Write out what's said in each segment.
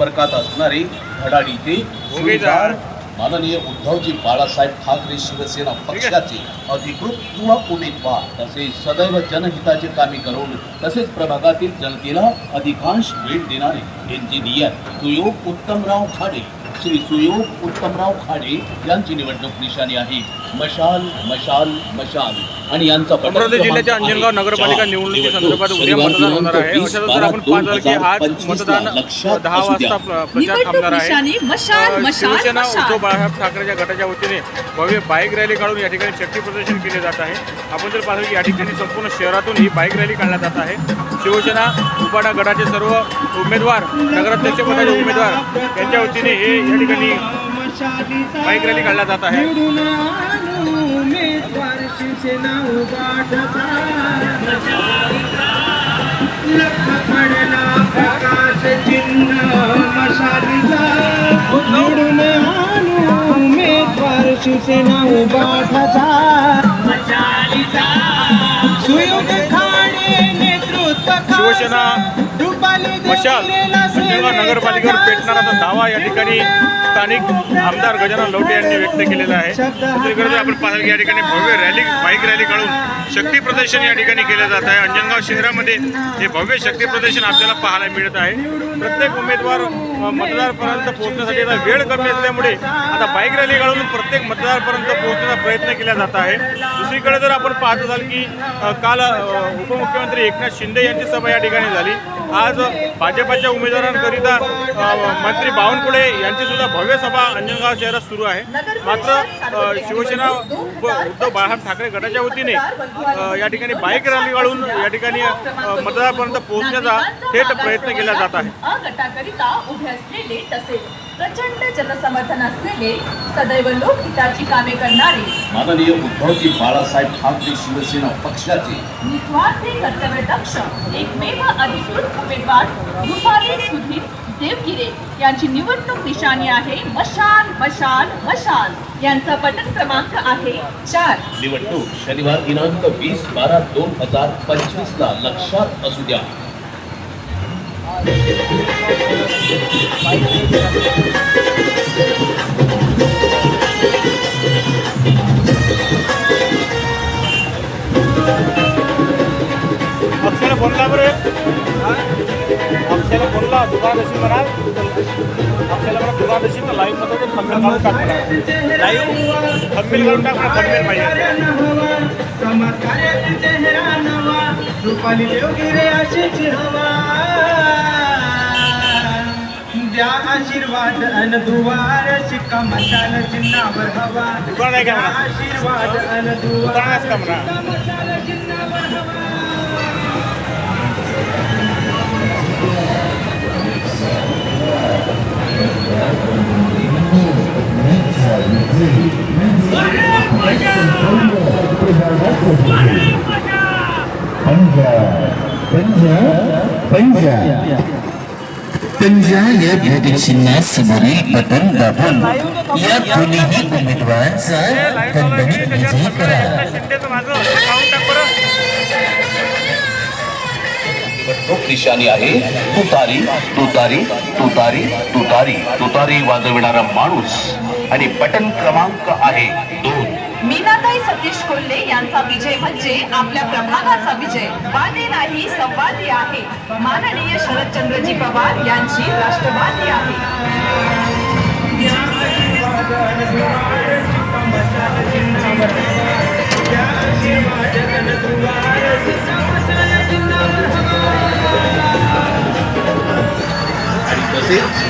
संपर्कात असणारे धडाडीचे सुरदार माननीय उद्धवजी बाळासाहेब ठाकरे शिवसेना पक्षाचे अधिकृत युवा उमेदवार. तसेच सदैव जनहिताचे कामे करून तसेच प्रभागातील जनतेला अधिकांश भेट देणारे इंजिनियर सुयोग उत्तमराव खाडे श्री सुयोग उत्तमराव खाडे यांची निवडणूक निशाणी आहे. मशाल मशाल मशाल. आणि यांचा अमरावती जिल्ह्याच्या अंजनगाव नगरपालिका. निवडणुकीसंदर्भात उद्या मतदान होणार आहे. दिनांक अशातच 20 जर आपण पाहत झालं की आज 2025 मतदान दहा. वाजता प्र- प्रचार थांबणार आहे. निशाणी मशाल अ, मशाल शिवसेना मशाल. उद्धव बाळासाहेब ठाकरेच्या गटाच्या वतीने भव्य बाईक रॅली काढून या ठिकाणी शक्ती प्रदर्शन केले जात आहे. आपण जर पाहिलं की या ठिकाणी संपूर्ण शहरातून ही बाईक रॅली काढण्यात जात आहे. शिवसेना उपाडा गटाचे सर्व उमेदवार नगराध्यक्षपदाचे उमेदवार यांच्या वतीने हे या ठिकाणी बाईक रॅली काढला जात आहे. शिवसेना नेतृत्व शिवसेना रुपाली मशाल अंजनगाव नगरपालिकेवर पेटणाराचा दावा या ठिकाणी स्थानिक आमदार गजानन लवटे यांनी व्यक्त केलेला आहे. दुसरीकडे आपण पाहाल की या ठिकाणी भव्य रॅली बाईक रॅली काढून शक्ती प्रदर्शन या ठिकाणी केलं जात आहे. अंजनगाव शहरामध्ये हे भव्य शक्ती प्रदर्शन आपल्याला पाहायला मिळत आहे. प्रत्येक उमेदवार मतदारपर्यंत पोहोचण्यासाठी आता वेळ कमी असल्यामुळे आता बाईक रॅली काढून प्रत्येक मतदारपर्यंत पोहोचण्याचा प्रयत्न केला जात आहे. दुसरीकडे जर आपण पाहत असाल की काल उपमुख्यमंत्री एकनाथ शिंदे यांची सभा या ठिकाणी झाली. आज भाजपाच्या उमेदवारांकरिता मंत्री बावनकुळे यांची सुद्धा भव्य सभा अंजनगाव शहरात सुरू आहे. मात्र शिवसेना उद्धव बाळासाहेब ठाकरे गटाच्या वतीने या ठिकाणी बाईक रॅली काढून या ठिकाणी मतदारापर्यंत पोहोचण्याचा थेट प्रयत्न केला जात आहे. प्रचंड जनसमर्थन असलेले सदैव लोकहिताची कामे करणारे माननीय उद्धवजी बाळासाहेब ठाकरे शिवसेना पक्षाचे. निस्वार्थी कर्तव्यदक्ष एकमेव अधिकृत उमेदवार रुपाली सुधीर देवगिरे यांची निवडणूक निशाणी आहे. मशाल मशाल मशाल यांचा बटन क्रमांक आहे चार. निवडणूक शनिवार दिनांक वीस बारा दोन हजार पंचवीस ला लक्षात असू द्या. अक्षयला फोन ला बरं अक्षयला फोन ला दुकान असेल म्हणा अक्षयला म्हणा दुकान असेल तर लाईव्ह मध्ये थंबनेल काढून टाक म्हणा लाईव्ह थंबनेल काढून टाक म्हणा थंबनेल पाहिजे रुपालील्यो गिरे हवा आशीर्वाद अन दुवार शिक्का मशाल हवा। आशीर्वाद अन दुवार मशाल पंजा या भेटचिन्हासमोरील बटन दाबून या दोन्ही उमेदवारांचा दणदणीत विजय करा शिंदेचं माझं काढून टाक बरं निवडणूक निशाणी आहे तुतारी तुतारी तुतारी तुतारी तुतारी वाजविणारा माणूस आणि बटन क्रमांक आहे मीनाताई सतीश कोल्हे यांचा विजय म्हणजे आपल्या प्रभागाचा विजय. वादे नाही संवादी आहे. माननीय शरदचंद्रजी पवार यांची राष्ट्रवादी आहे. आणि तसेच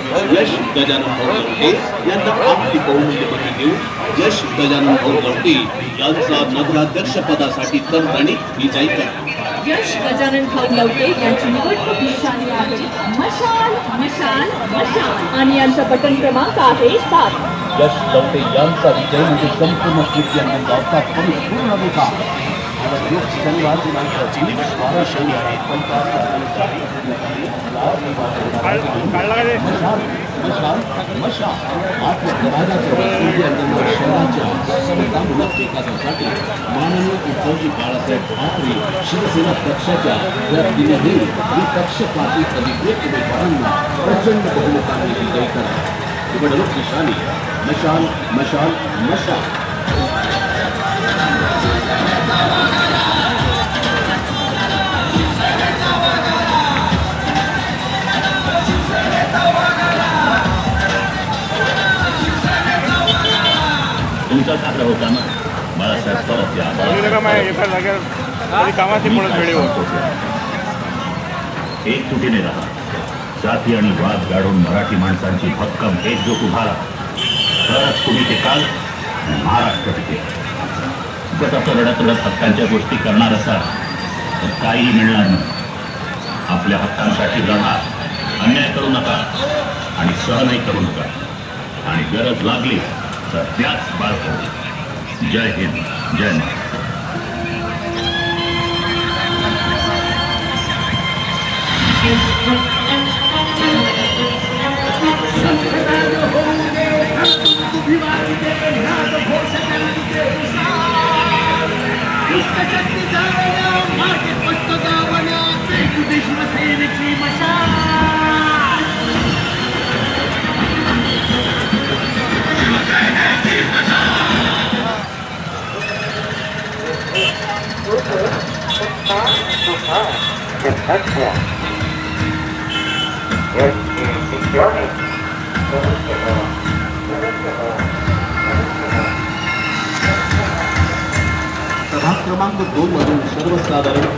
यश गजानन भाऊ यांना आपली बहुमूल्य देऊन यश गजानन भाऊ गवटे यांचा नगराध्यक्ष पदासाठी तनतणी विजयी करा यश गजानन भाऊ लवटे यांची निवडणूक निशाणी आहे. मशाल मशाल मशाल. आणि यांचा बटन क्रमांक आहे सात. यश गवटे यांचा विजय म्हणजे संपूर्ण कृत्यांनी गावचा परिपूर्ण विकास. आणि शनिवार दिनांकाची बारा शैली आहे काढला का ते? मशाल मशाल मशाल आपल्या समाजाच्या व सूर्याच्या शहराच्या समतामूलक विकासासाठी माननीय उद्धवजी बाळासाहेब ठाकरे शिवसेना पक्षाच्या व्याप्तीमध्ये विपक्षपाती अधिकृत उमेदवारांना प्रचंड बहुमताने विजयी करा निवडणूक निशाणी मशाल मशाल मशाल होता ना. बाळासाहेब परत या. एका कामाची वेळेवर एकजुटीने राहा जाती आणि वाद गाडून मराठी माणसांची भक्कम एकजूट उभारा. तरच तुम्ही ते काल महाराष्ट्र टिकेल उगाच असं रडत रडत हक्कांच्या गोष्टी करणार असाल तर काहीही मिळणार नाही. आपल्या हक्कांसाठी लढा. अन्याय करू नका आणि सहनही करू नका. आणि गरज लागली तर त्याच बाळगू जय हिंद जय महाराष्ट्र you. क्रमांक दोन मधून सर्वसाधारण